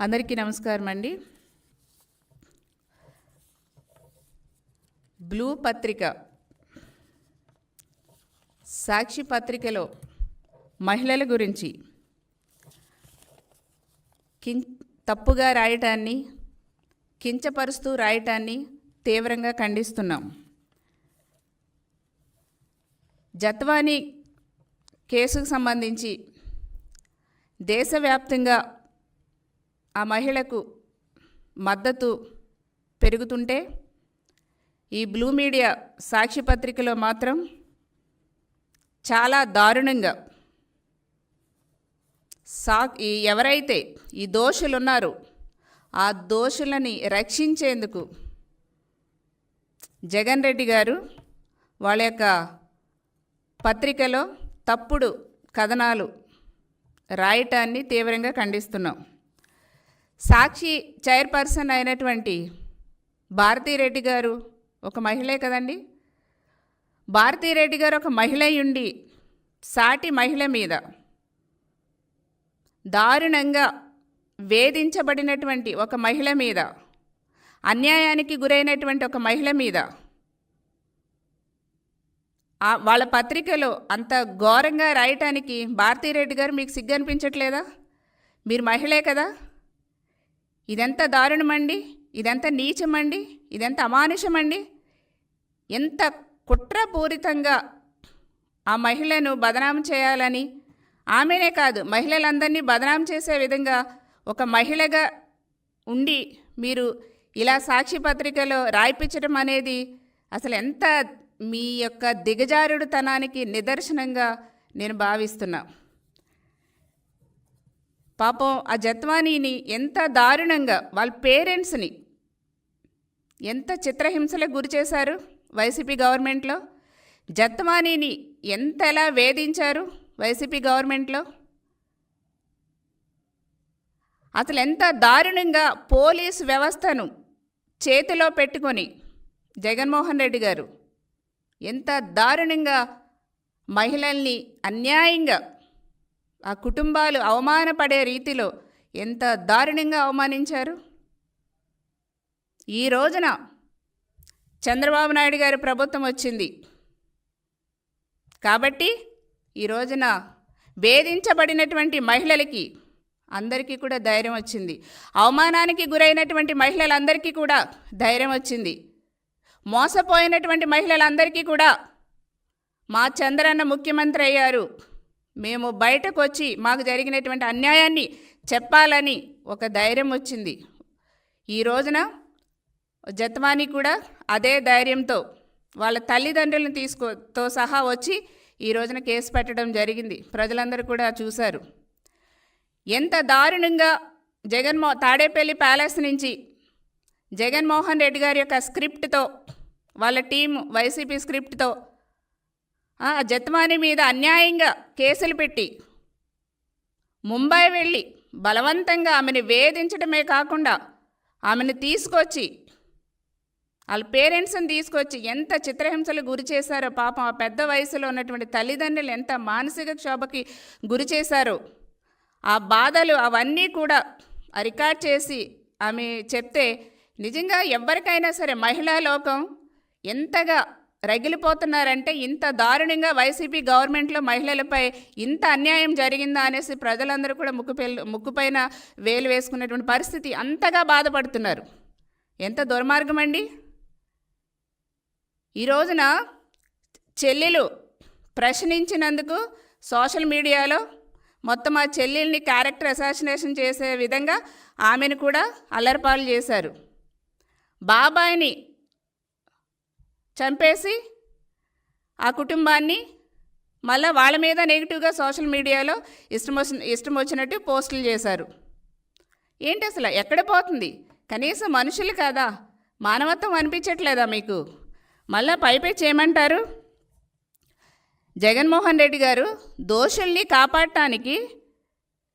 అందరికీ నమస్కారం అండి. బ్లూ పత్రిక. సాక్షి పత్రికలో మహిళల గురించి. కిం తప్పుగా రాయటాన్ని కించపరుస్తూ రాయటాన్ని తీవ్రంగా ఖండిస్తున్నాం. జత్వానీ కేసుకు సంబంధించి దేశవ్యాప్తంగా ఆ మహిళకు మద్దతు పెరుగుతుంటే ఈ బ్లూ మీడియా సాక్షి పత్రికలో మాత్రం చాలా దారుణంగా సా ఈ ఎవరైతే ఈ దోషులు ఉన్నారో ఆ దోషులని రక్షించేందుకు జగన్ రెడ్డి గారు వాళ్ళ యొక్క పత్రికలో తప్పుడు కథనాలు రాయటాన్ని తీవ్రంగా ఖండిస్తున్నాం. సాక్షి చైర్పర్సన్ అయినటువంటి భారతీరెడ్డి గారు ఒక మహిళే కదండి. భారతీరెడ్డి గారు ఒక మహిళ ఉండి సాటి మహిళ మీద దారుణంగా వేధించబడినటువంటి ఒక మహిళ మీద అన్యాయానికి గురైనటువంటి ఒక మహిళ మీద వాళ్ళ పత్రికలో అంత ఘోరంగా రాయటానికి భారతీరెడ్డి గారు మీకు సిగ్గు అనిపించట్లేదా మీరు మహిళే కదా? ఇదెంత దారుణమండి? ఇదెంత నీచమండి? ఇదెంత అమానుషమండి? ఎంత కుట్రపూరితంగా ఆ మహిళను బదనాం చేయాలని? ఆమెనే కాదు మహిళలందరినీ బదనాం చేసే విధంగా ఒక మహిళగా ఉండి మీరు ఇలా సాక్షి పత్రికలో రాయిపించడం అనేది అసలు ఎంత మీ యొక్క దిగజారుడుతనానికి నిదర్శనంగా నేను భావిస్తున్నా. పాపం ఆ జత్వానీని ఎంత దారుణంగా వాళ్ళ పేరెంట్స్ని ఎంత చిత్రహింసలకు గురి చేశారు వైసీపీ గవర్నమెంట్లో? జత్వానీని ఎంతలా వేధించారు వైసీపీ గవర్నమెంట్లో? అసలు ఎంత దారుణంగా పోలీస్ వ్యవస్థను చేతిలో పెట్టుకొని జగన్మోహన్ రెడ్డి గారు ఎంత దారుణంగా మహిళల్ని అన్యాయంగా ఆ కుటుంబాలు అవమానపడే రీతిలో ఎంత దారుణంగా అవమానించారు? ఈ రోజున చంద్రబాబు నాయుడు గారి ప్రభుత్వం వచ్చింది. కాబట్టి ఈ రోజున వేధించబడినటువంటి మహిళలకి అందరికీ కూడా ధైర్యం వచ్చింది. అవమానానికి గురైనటువంటి మహిళలందరికీ కూడా ధైర్యం వచ్చింది. మోసపోయినటువంటి మహిళలందరికీ కూడా మా చంద్రన్న ముఖ్యమంత్రి అయ్యారు. మేము బయటకు వచ్చి మాకు జరిగినటువంటి అన్యాయాన్ని చెప్పాలని ఒక ధైర్యం వచ్చింది. ఈ రోజున జత్వాని కూడా అదే ధైర్యంతో వాళ్ళ తల్లిదండ్రులను తీసుకోతో సహా వచ్చి ఈ రోజున కేసు పెట్టడం జరిగింది. ప్రజలందరూ కూడా చూశారు. ఎంత దారుణంగా జగన్మో తాడేపల్లి ప్యాలెస్ నుంచి జగన్మోహన్ రెడ్డి గారి యొక్క స్క్రిప్ట్తో వాళ్ళ టీం వైసీపీ స్క్రిప్ట్తో ఆ జత్మాని మీద అన్యాయంగా కేసులు పెట్టి ముంబై వెళ్ళి బలవంతంగా ఆమెని వేధించడమే కాకుండా ఆమెను తీసుకొచ్చి వాళ్ళ పేరెంట్స్ని తీసుకొచ్చి ఎంత చిత్రహింసలు గురి చేశారో పాపం ఆ పెద్ద వయసులో ఉన్నటువంటి తల్లిదండ్రులు ఎంత మానసిక క్షోభకి గురి చేశారో ఆ బాధలు అవన్నీ కూడా రికార్డ్ చేసి ఆమె చెప్తే నిజంగా ఎవరికైనా సరే మహిళా లోకం ఎంతగా రగిలిపోతున్నారంటే ఇంత దారుణంగా వైసీపీ గవర్నమెంట్లో మహిళలపై ఇంత అన్యాయం జరిగిందా అనేసి ప్రజలందరూ కూడా ముక్కు ముక్కుపైన వేలు వేసుకునేటువంటి పరిస్థితి అంతగా బాధపడుతున్నారు. ఎంత దుర్మార్గం అండి? ఈ రోజున చెల్లెలు ప్రశ్నించినందుకు సోషల్ మీడియాలో మొత్తం ఆ చెల్లెల్ని క్యారెక్టర్ అసాసినేషన్ చేసే విధంగా ఆమెను కూడా అల్లరిపాలు చేశారు. బాబాయిని చంపేసి ఆ కుటుంబాన్ని మళ్ళీ వాళ్ళ మీద నెగిటివ్గా సోషల్ మీడియాలో ఇష్టం వచ్చిన ఇష్టం వచ్చినట్టు పోస్టులు చేశారు. ఏంటి అసలు? ఎక్కడ పోతుంది? కనీసం మనుషులు కాదా. మానవత్వం అనిపించట్లేదా మీకు? మళ్ళీ పైపై చేయమంటారు జగన్మోహన్ రెడ్డి గారు దోషుల్ని కాపాడటానికి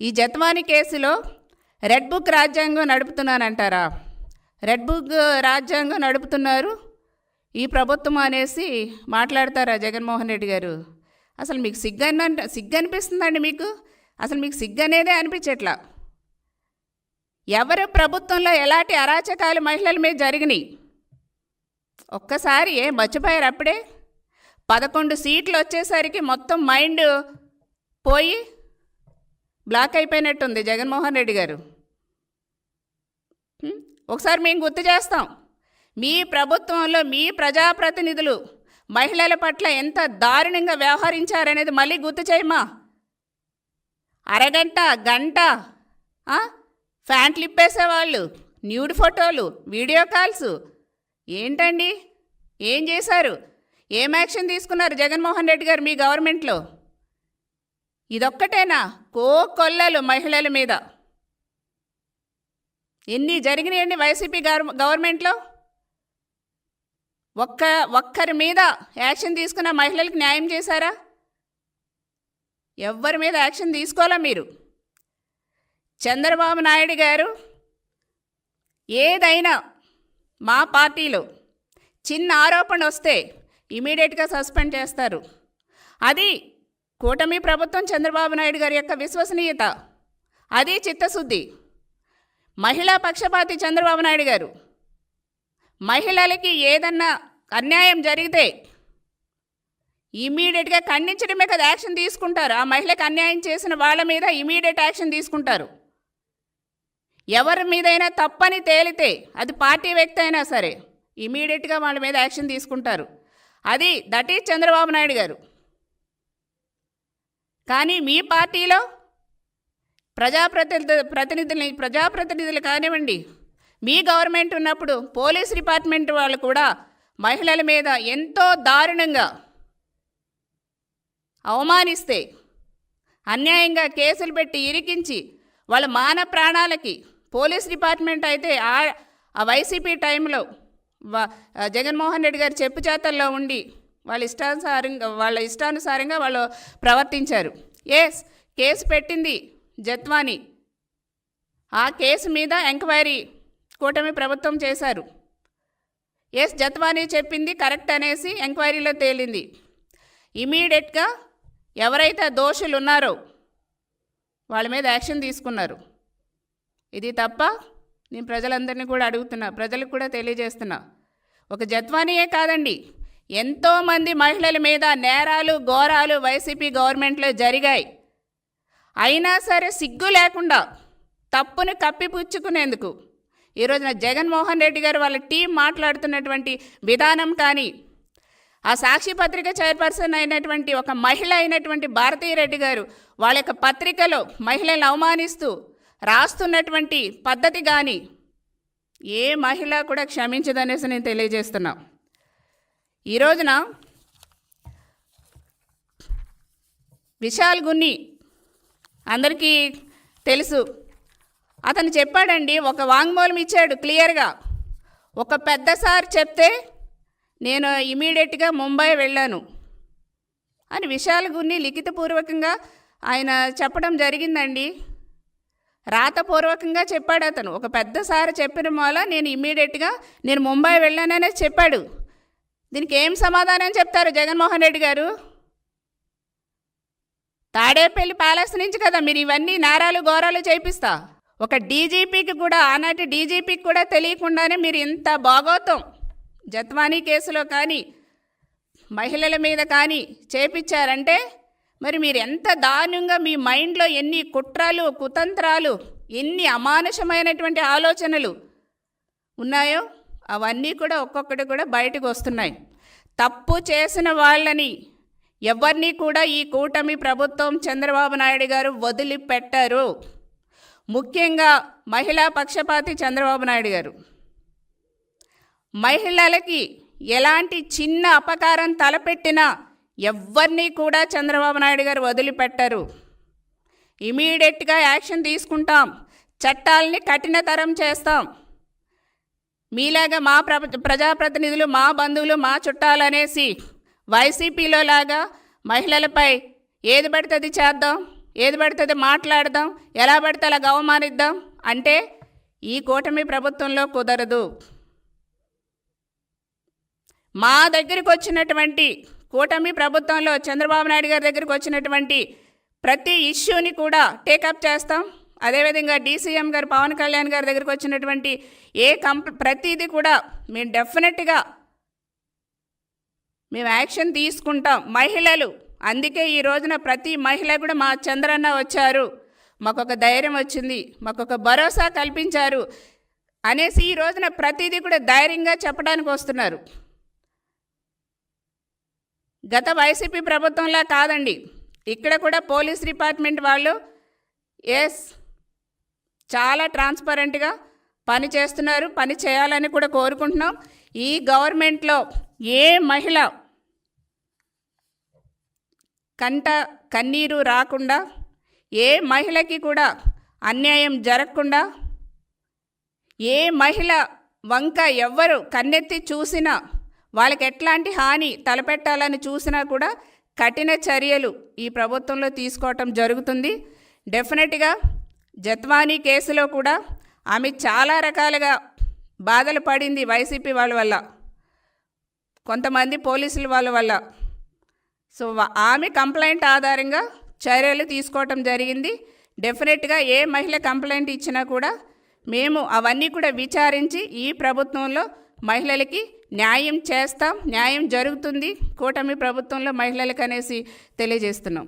ఈ జత్వాని కేసులో రెడ్ బుక్ రాజ్యాంగం నడుపుతున్నానంటారా? రెడ్ బుక్ రాజ్యాంగం నడుపుతున్నారు ఈ ప్రభుత్వం అనేసి మాట్లాడతారా జగన్మోహన్ రెడ్డి గారు? అసలు మీకు సిగ్గు సిగ్గు అనిపిస్తుందండి మీకు? అసలు మీకు సిగ్గు అనేదే అనిపించట్లా? ఎవరు ప్రభుత్వంలో ఎలాంటి అరాచకాలు మహిళల మీద జరిగినాయి? ఒక్కసారి ఏ మర్చిపోయారు అప్పుడే? పదకొండు సీట్లు వచ్చేసరికి మొత్తం మైండ్ పోయి బ్లాక్ అయిపోయినట్టుంది జగన్మోహన్ రెడ్డి గారు. ఒకసారి మేము గుర్తు చేస్తాం. మీ ప్రభుత్వంలో మీ ప్రజాప్రతినిధులు మహిళల పట్ల ఎంత దారుణంగా వ్యవహరించారనేది మళ్ళీ గుర్తు చేయమా అరగంట గంట ఫ్యాంట్లు ఇప్పేసేవాళ్ళు న్యూడ్ ఫోటోలు వీడియో కాల్స్. ఏంటండి? ఏం చేశారు? ఏం యాక్షన్ తీసుకున్నారు జగన్మోహన్ రెడ్డి గారు మీ గవర్నమెంట్లో? ఇదొక్కటేనా? కో కొల్లలు మహిళల మీద. ఎన్ని జరిగినాయండి వైసీపీ గవర్ గవర్నమెంట్లో? ఒక్క ఒక్కరి మీద యాక్షన్ తీసుకున్న మహిళలకు న్యాయం చేశారా? ఎవ్వరి మీద యాక్షన్ తీసుకోవాలా మీరు? చంద్రబాబు నాయుడు గారు ఏదైనా మా పార్టీలో చిన్న ఆరోపణ వస్తే ఇమీడియట్గా సస్పెండ్ చేస్తారు. అది కూటమి ప్రభుత్వం చంద్రబాబు నాయుడు గారి యొక్క విశ్వసనీయత. అది చిత్తశుద్ధి. మహిళా పక్షపాతి చంద్రబాబు నాయుడు గారు మహిళలకి ఏదన్నా అన్యాయం జరిగితే ఇమీడియట్గా ఖండించడమే కదా యాక్షన్ తీసుకుంటారు. ఆ మహిళకు అన్యాయం చేసిన వాళ్ళ మీద ఇమీడియట్ యాక్షన్ తీసుకుంటారు. ఎవరి మీదైనా తప్పని తేలితే అది పార్టీ వ్యక్తి అయినా సరే ఇమీడియట్గా వాళ్ళ మీద యాక్షన్ తీసుకుంటారు. అది దట్ ఈజ్ చంద్రబాబు నాయుడు గారు. కానీ మీ పార్టీలో ప్రజాప్రతినిధి ప్రతినిధుల్ని ప్రజాప్రతినిధులు కానివ్వండి మీ గవర్నమెంట్ ఉన్నప్పుడు పోలీస్ డిపార్ట్మెంట్ వాళ్ళు కూడా మహిళల మీద ఎంతో దారుణంగా అవమానిస్తే అన్యాయంగా కేసులు పెట్టి ఇరికించి వాళ్ళ మాన ప్రాణాలకి పోలీస్ డిపార్ట్మెంట్ అయితే ఆ వైసీపీ టైంలో జగన్మోహన్ రెడ్డి గారు చెప్పు చేతల్లో ఉండి వాళ్ళ ఇష్టానుసారంగా వాళ్ళ ఇష్టానుసారంగా వాళ్ళు ప్రవర్తించారు. ఎస్ కేసు పెట్టింది జత్వాని. ఆ కేసు మీద ఎంక్వైరీ కూటమి ప్రభుత్వం చేశారు. ఎస్ జత్వానీ చెప్పింది కరెక్ట్ అనేసి ఎంక్వైరీలో తేలింది. ఇమీడియట్గా ఎవరైతే దోషులు ఉన్నారో వాళ్ళ మీద యాక్షన్ తీసుకున్నారు. ఇది తప్ప నేను ప్రజలందరినీ కూడా అడుగుతున్నా ప్రజలకు కూడా తెలియజేస్తున్నా. ఒక జత్వానీయే కాదండి ఎంతోమంది మహిళల మీద నేరాలు ఘోరాలు వైసీపీ గవర్నమెంట్లో జరిగాయి. అయినా సరే సిగ్గు లేకుండా తప్పును కప్పిపుచ్చుకునేందుకు ఈరోజున జగన్మోహన్ రెడ్డి గారు వాళ్ళ టీం మాట్లాడుతున్నటువంటి విధానం కానీ ఆ సాక్షి పత్రిక చైర్పర్సన్ అయినటువంటి ఒక మహిళ అయినటువంటి భారతీయ రెడ్డి గారు వాళ్ళ యొక్క పత్రికలో మహిళలను అవమానిస్తూ రాస్తున్నటువంటి పద్ధతి కానీ ఏ మహిళ కూడా క్షమించదనేసి నేను తెలియజేస్తున్నా. ఈ రోజున విశాల్ గున్ని అందరికీ తెలుసు అతను చెప్పాడండి ఒక వాంగ్మూలం ఇచ్చాడు క్లియర్గా. ఒక పెద్ద సార్ చెప్తే నేను ఇమీడియట్గా ముంబై వెళ్ళాను అని విషయాల గున్ని లిఖితపూర్వకంగా ఆయన చెప్పడం జరిగిందండి. రాతపూర్వకంగా చెప్పాడు అతను ఒక పెద్ద సార్ చెప్పిన మూల నేను ఇమీడియట్గా నేను ముంబై వెళ్ళాననే చెప్పాడు. దీనికి ఏం సమాధానం చెప్తారు జగన్మోహన్ రెడ్డి గారు? తాడేపల్లి ప్యాలెస్ నుంచి కదా మీరు ఇవన్నీ నేరాలు ఘోరాలు చేపిస్తా ఒక డీజీపీకి కూడా ఆనాటి డీజీపీకి కూడా తెలియకుండానే మీరు ఇంత బాగోతం. జత్వానీ కేసులో కానీ మహిళల మీద కానీ చేపించారంటే మరి మీరు ఎంత దారుణంగా మీ మైండ్లో ఎన్ని కుట్రలు కుతంత్రాలు ఎన్ని అమానుషమైనటువంటి ఆలోచనలు ఉన్నాయో అవన్నీ కూడా ఒక్కొక్కటి కూడా బయటకు వస్తున్నాయి. తప్పు చేసిన వాళ్ళని ఎవరిని కూడా ఈ కూటమి ప్రభుత్వం చంద్రబాబు నాయుడు గారు వదిలిపెట్టారు. ముఖ్యంగా మహిళా పక్షపాతి చంద్రబాబు నాయుడు గారు. మహిళలకి ఎలాంటి చిన్న అపకారం తలపెట్టినా ఎవరిని కూడా చంద్రబాబు నాయుడు గారు వదిలిపెట్టరు. ఇమీడియట్గా యాక్షన్ తీసుకుంటాం. చట్టాలని కఠినతరం చేస్తాం. మీలాగా మా ప్ర ప్రజాప్రతినిధులు మా బంధువులు మా చుట్టాలనేసి వైసీపీలో లాగా మహిళలపై ఏది పడితే అది చేద్దాం. ఏది పడితే మాట్లాడదాం. ఎలా పడితే అలా అవమానిద్దాం. అంటే ఈ కూటమి ప్రభుత్వంలో కుదరదు. మా దగ్గరికి వచ్చినటువంటి కూటమి ప్రభుత్వంలో చంద్రబాబు నాయుడు గారి దగ్గరికి వచ్చినటువంటి ప్రతి ఇష్యూని కూడా టేకప్ చేస్తాం. అదేవిధంగా డీసీఎం గారు పవన్ కళ్యాణ్ గారి దగ్గరికి వచ్చినటువంటి ఏ కంప్ ప్రతిదీ కూడా మేము డెఫినెట్గా మేము యాక్షన్ తీసుకుంటాం. మహిళలు అందుకే ఈ రోజున ప్రతి మహిళ కూడా మా చంద్రన్న వచ్చారు. మాకొక ధైర్యం వచ్చింది. మాకొక భరోసా కల్పించారు అనేసి ఈ రోజున ప్రతిదీ కూడా ధైర్యంగా చెప్పడానికి వస్తున్నారు. గత వైసీపీ ప్రభుత్వంలా కాదండి. ఇక్కడ కూడా పోలీస్ డిపార్ట్మెంట్ వాళ్ళు ఎస్ చాలా ట్రాన్స్పరెంట్గా పని చేస్తున్నారు. పని చేయాలని కూడా కోరుకుంటున్నాం. ఈ గవర్నమెంట్లో ఏ మహిళ కంట కన్నీరు రాకుండా ఏ మహిళకి కూడా అన్యాయం జరగకుండా ఏ మహిళ వంక ఎవ్వరు కన్నెత్తి చూసినా వాళ్ళకి ఎట్లాంటి హాని తలపెట్టాలని చూసినా కూడా కఠిన చర్యలు ఈ ప్రభుత్వంలో తీసుకోవటం జరుగుతుంది. డెఫినెట్గా జత్వానీ కేసులో కూడా ఆమె చాలా రకాలుగా బాధలు పడింది వైసీపీ వాళ్ళ వల్ల కొంతమంది పోలీసుల వాళ్ళ వల్ల. సో ఆమె కంప్లైంట్ ఆధారంగా చర్యలు తీసుకోవటం జరిగింది. డెఫినెట్గా ఏ మహిళ కంప్లైంట్ ఇచ్చినా కూడా మేము అవన్నీ కూడా విచారించి ఈ ప్రభుత్వంలో మహిళలకి న్యాయం చేస్తాం న్యాయం జరుగుతుంది. కూటమి ప్రభుత్వంలో మహిళలకు అనేసి తెలియజేస్తున్నాం.